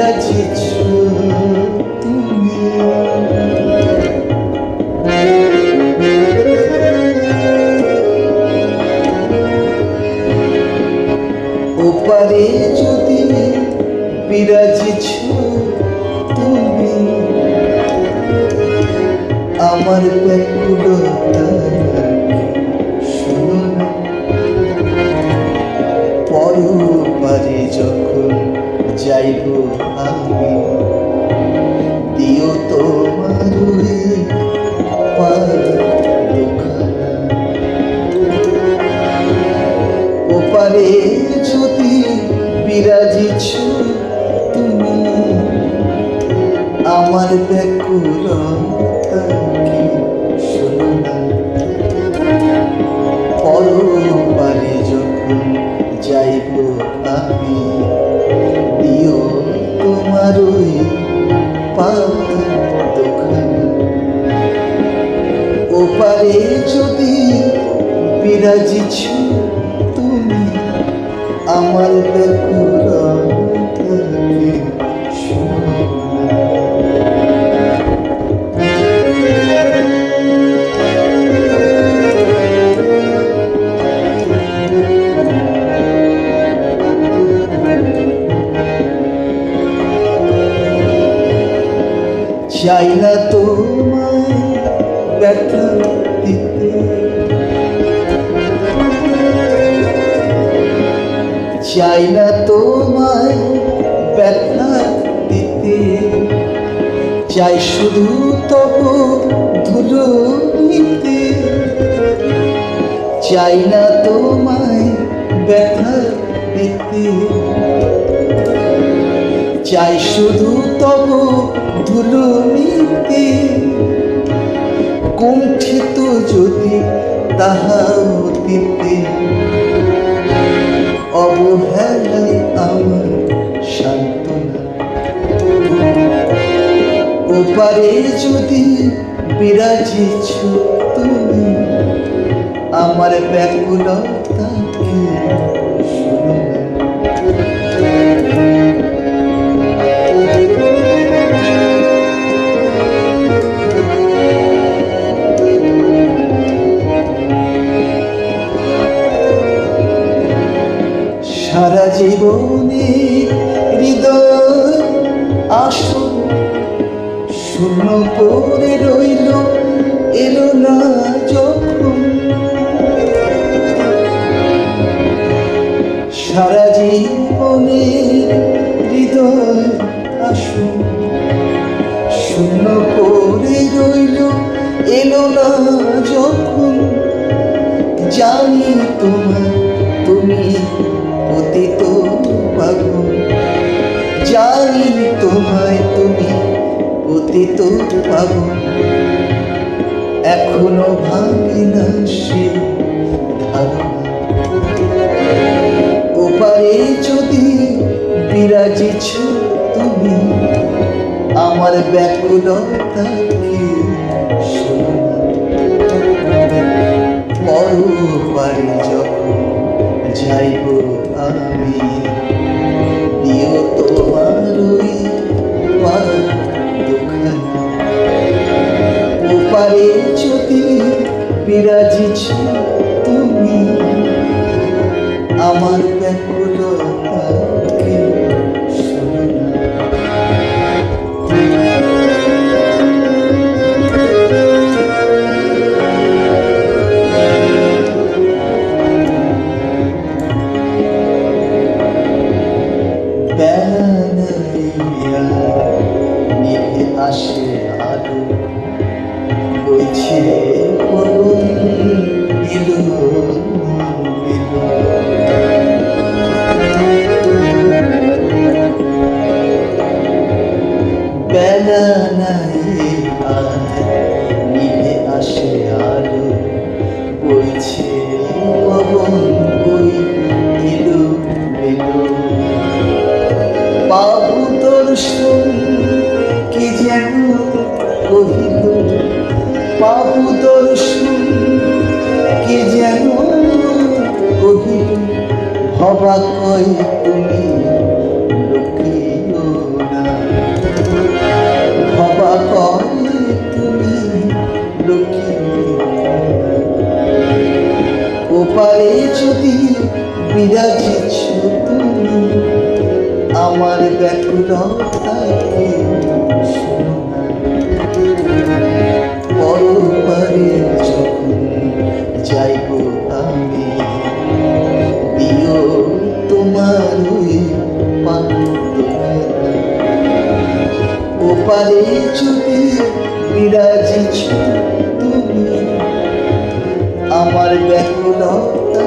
বিরাজিছ তুমি। ওপারে যদি বিরাজিছ তুমি আমার আমার পরপারে যখন যাইব আমি দিও ওপারে যদি বিরাজিছ তুমি আমার ব্যাকুলতাকে ব্যথা দিতে চাই না তোমায় ব্যথা দিতে। চাই শুধু তবু ধুলো নিতে। চাই না তোমায় ব্যথা দিতে। চাই শুধু তব ধুলো নিতে। কুণ্ঠিত যদি তাহা দিতে অবহেলায় আমার সান্ত্বনা। ওপারে যদি বিরাজিছ তুমি আমার ব্যাকুলতাকে জীবনে হৃদয়, আসন, শূন্য করে রইল, এলো না যখন। সারা জীবনে হৃদয়, আসন, শূন্য করে রইল, এলো না যখন। জানি তোমার তুমি তোমায় তুমি অতীত পাব। এখনও ভাঙে না সে ওপারে যদি বিরাজিছ তুমি আমার ব্যাকুলতাকে বিরাজিছ তুমি। আমার ব্যাকুলতাকে বাবু তোর কি যেন অবাক হয়ে তুমি লুকিও না? তুমি ওপারে যদি বিরাজিছ তুমি, আমার ব্যাকুলতাকে শোনো পরপারে যখন যাইব আমি। দিও তোমার ওপারে যদি বিরাজিছ তুমি। আমার ব্যাকুলতা